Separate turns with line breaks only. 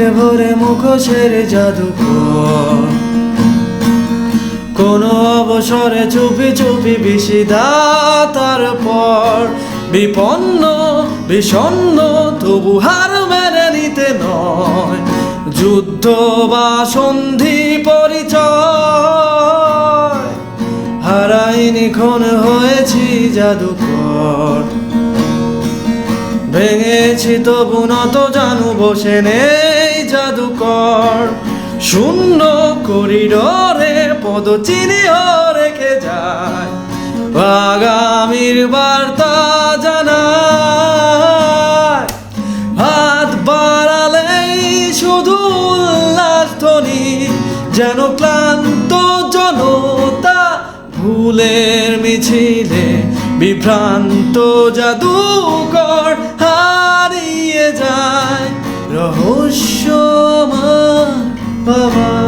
দিবসের জাদুকর কোন অবসরে চুপি চুপি বিষিদা তারপর বিপন্ন, বিষণ্ণ, তবু হার মেনে নিতে নয়। যুদ্ধ বা সন্ধি পরিচয়। হারাইনি ক্ষণ হয়েছি জাদুকর ভেঙেছি তবু নত জানু বসে নেই জাদুকর। শূন্য করিডরে পদ চিনিও রেখে যায়। আগামীর বার্তা জানায়। হাত বাড়ালেই শুধু উল্লাস ধ্বনি যেন ক্লান্ত জনতা ভুলের মিছিলে বিভ্রান্ত জাদুকর। মনুষ্য মা বাবা